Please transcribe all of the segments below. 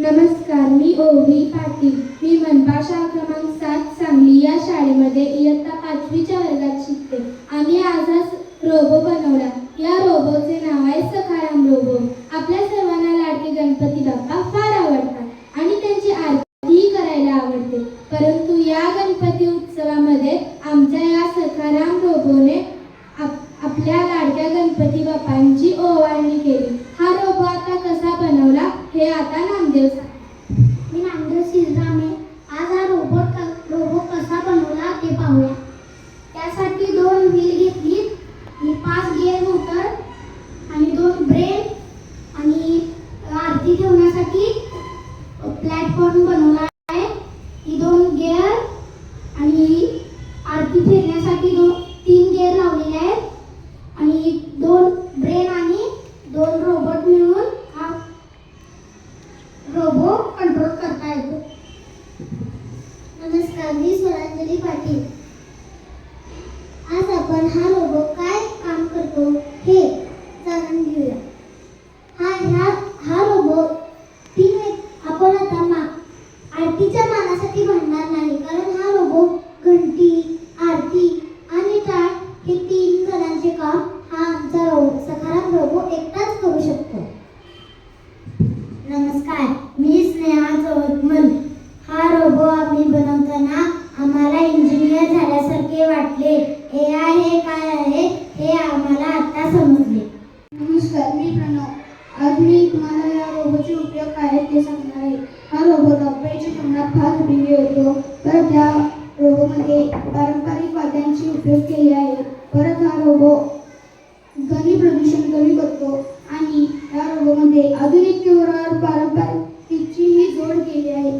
नमस्कार मी ओवी पाटील. मी मनपा शाळा क्रमांक सात सांगली या शाळेमध्ये इयत्ता पाचवीच्या वर्गात शिकते. आम्ही आजच रोबो बनवला मी आज हा रोबोट क- कसा बनवला ते पाहूया त्यासाठी दोन व्हील घेतली आणि पाच गिअर मोटर आणि दोन ब्रेन आणि आरती ठेवण्यासाठी प्लॅटफॉर्म बनवला आहे ही दोन गिअर आणि आरती फिरण्यासाठी दोन तीन गिअर लावलेले आहेत आणि दोन ब्रेन आणि दोन रोबोट मिळून हा रोबो कंट्रोल करता येतो नमस्कार मी स्वरांजली पाटील. आज आपण हा रोबो काय काम करतो हे जाणून घेऊया हा ह्या हा रोबो तीन व्यक्- आपण आता मा आरतीच्या मानासाठी म्हणणार नाही कारण हा रोबो घंटी आरती आणि टाळ हे तीन जणांचे काम हा आमचा रो सखाराम रोबो एकटाच करू शकतो नमस्कार मी स्नेहा चौतमल हा रोबो आम्ही बनवताना आम्हाला इंजिनियर झाल्यासारखे वाटले ए आय हे काय आहे हे आम्हाला आता समजले नमस्कार मी प्रणव आज मी तुम्हाला या रोबोचे उपयोग काय आहेत ते सांगणार आहे हा रोबो धावपळीच्या जीवनात फार उपयोगी होतो तर त्या रोबोमध्ये पारंपरिक वाद्यांचे उपयोग केले आहे परत हा रोबो ध्वनी प्रदूषण कमी करतो आणि या रोबोमध्ये आधुनिकतेबरोबर पारंपरिकतेचीही जोड केली आहे.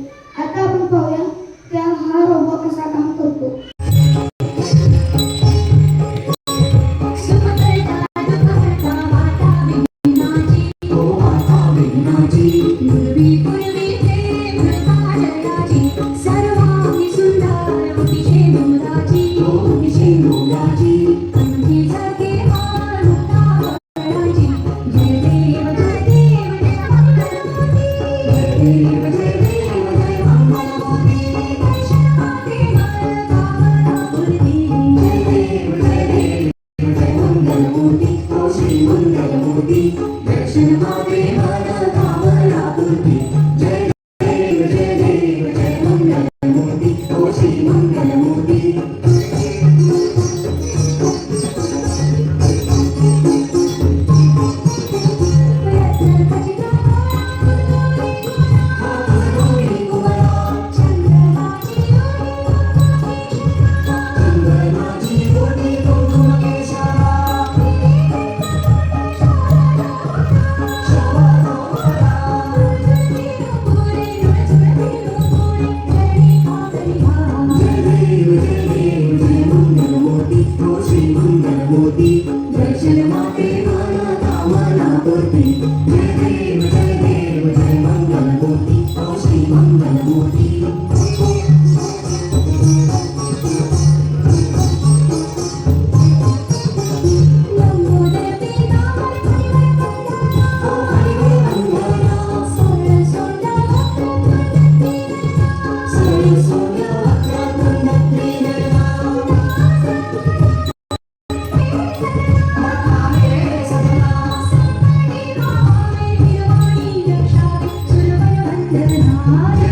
아, 네.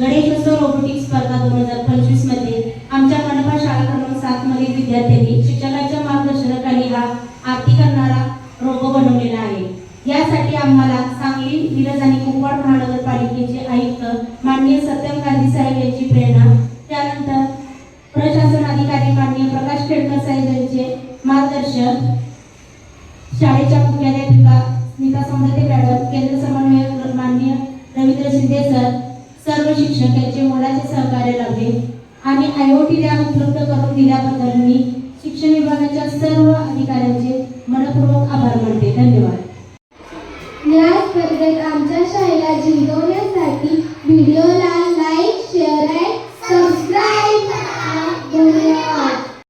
गणेशोत्सव रोबोटिक स्पर्धा दोन हजार पंचवीसमध्ये आमच्या मनपा शाळा क्रमांक सात मधील विद्यार्थ्यांनी शिक्षकांच्या मार्गदर्शनाखाली हा आरती करणारा रोबो बनवलेला आहे. यासाठी आम्हाला सांगली मिरज आणि कुपवाड महानगरपालिकेचे आयुक्त माननीय सत्यम गांधी साहेब यांची प्रेरणा त्यानंतर प्रशासन अधिकारी माननीय प्रकाश खेडकर साहेब यांचे मार्गदर्शन शाळेच्या मुख्याध्यापिका नीता सौंदर्य मॅडम केंद्र समन्वयक माननीय रवींद्र शिंदे सर सर्व शिक्षक यांचे मोलाचे सहकार्य लाभले. आणि आय ओ टी लॅब उपलब्ध करून दिल्याबद्दल मी शिक्षण विभागाच्या सर्व अधिकाऱ्यांचे मनपूर्वक आभार मानते. धन्यवाद. या स्पर्धेत आमच्या शाळेला जिंकवण्यासाठी व्हिडिओ लाईव्ह